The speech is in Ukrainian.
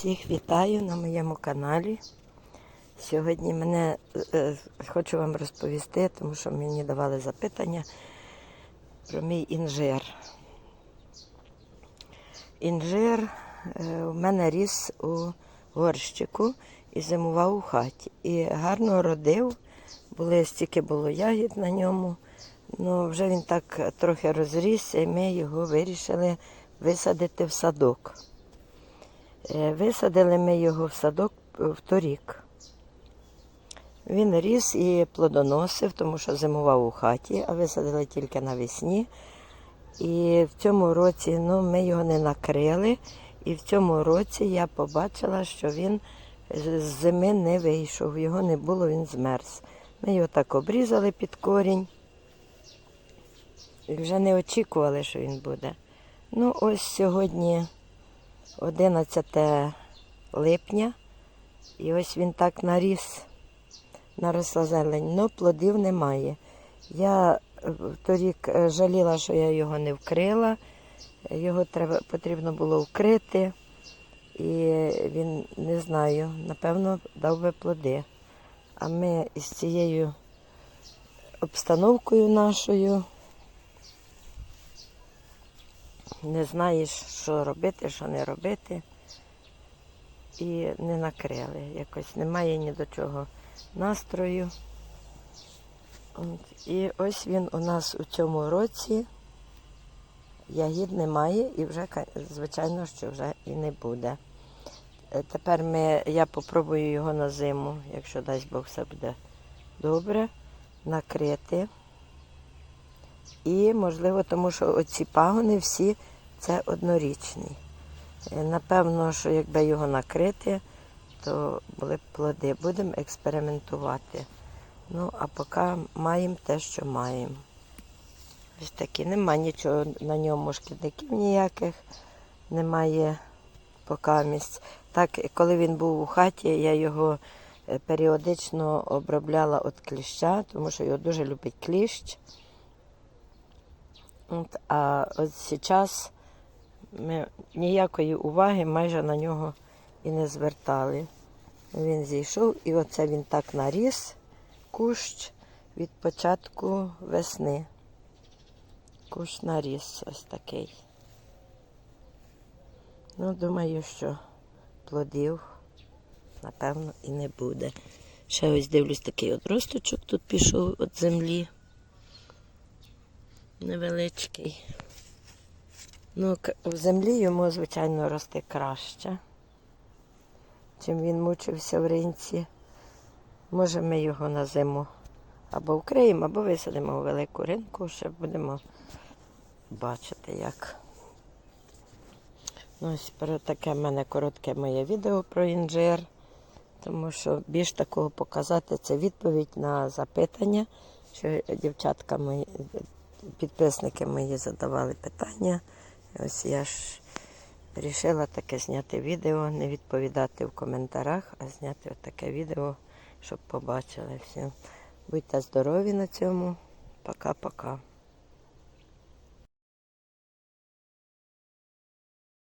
Всіх вітаю на моєму каналі. Сьогодні мене е, е, хочу вам розповісти, тому що мені давали запитання про мій інжир. Інжир е, у мене ріс у горщику і зимував у хаті. І гарно родив, були стільки було ягід на ньому. Ну, вже він так трохи розрісся, і ми його вирішили висадити в садок. Е, Висадили ми його в садок е, вторік. Він ріс і плодоносив, тому що зимував у хаті, а висадили тільки навесні. І в цьому році ну, ми його не накрили. І в цьому році я побачила, що він з зими не вийшов, його не було, він змерз. Ми його так обрізали під корінь. І вже не очікували, що він буде. Ну, ось сьогодні 11 липня. І ось він так наріс, наросла зелень, але плодів немає. Я е, торік е, жаліла, що я його не вкрила. Його треба, потрібно було вкрити. І він, не знаю, напевно, дав би плоди. А ми із цією обстановкою нашою не знаєш, що робити, що не робити. І не накрили. Якось немає ні до чого настрою. І ось він у нас у цьому році. Ягід немає і вже, звичайно, що вже і не буде. Е, Тепер ми, я попробую його на зиму, якщо дасть Бог все буде добре, накрити. І, можливо, тому що оці пагони всі це однорічні. Е, Напевно, що якби його накрити, то були б плоди. Будемо експериментувати. Ну, а поки маємо те, що маємо. Ось такі. Нема нічого на ньому шкідників ніяких, немає поки місць. Так, коли він був у хаті, я його е, періодично обробляла від кліща, тому що його дуже любить кліщ. От, а от зараз ми ніякої уваги майже на нього і не звертали. Він зійшов і оце він так наріс кущ від початку весни. Кущ наріс ось такий. Ну, думаю, що плодів, напевно, і не буде. Ще ось дивлюсь, такий одросточок тут пішов від землі. Невеличкий. Ну, в землі йому, звичайно, рости краще, чим він мучився в ринці. Може, ми його на зиму або вкриємо, або висадимо у велику ринку, ще будемо бачити, як. Ну, ось про таке в мене коротке моє відео про інжир, тому що більш такого показати це відповідь на запитання, що дівчатка мої, підписники мої задавали питання. Ось я ж вирішила таке зняти відео, не відповідати в коментарях, а зняти таке відео, щоб побачили всі. Будьте здорові на цьому. Пока-пока.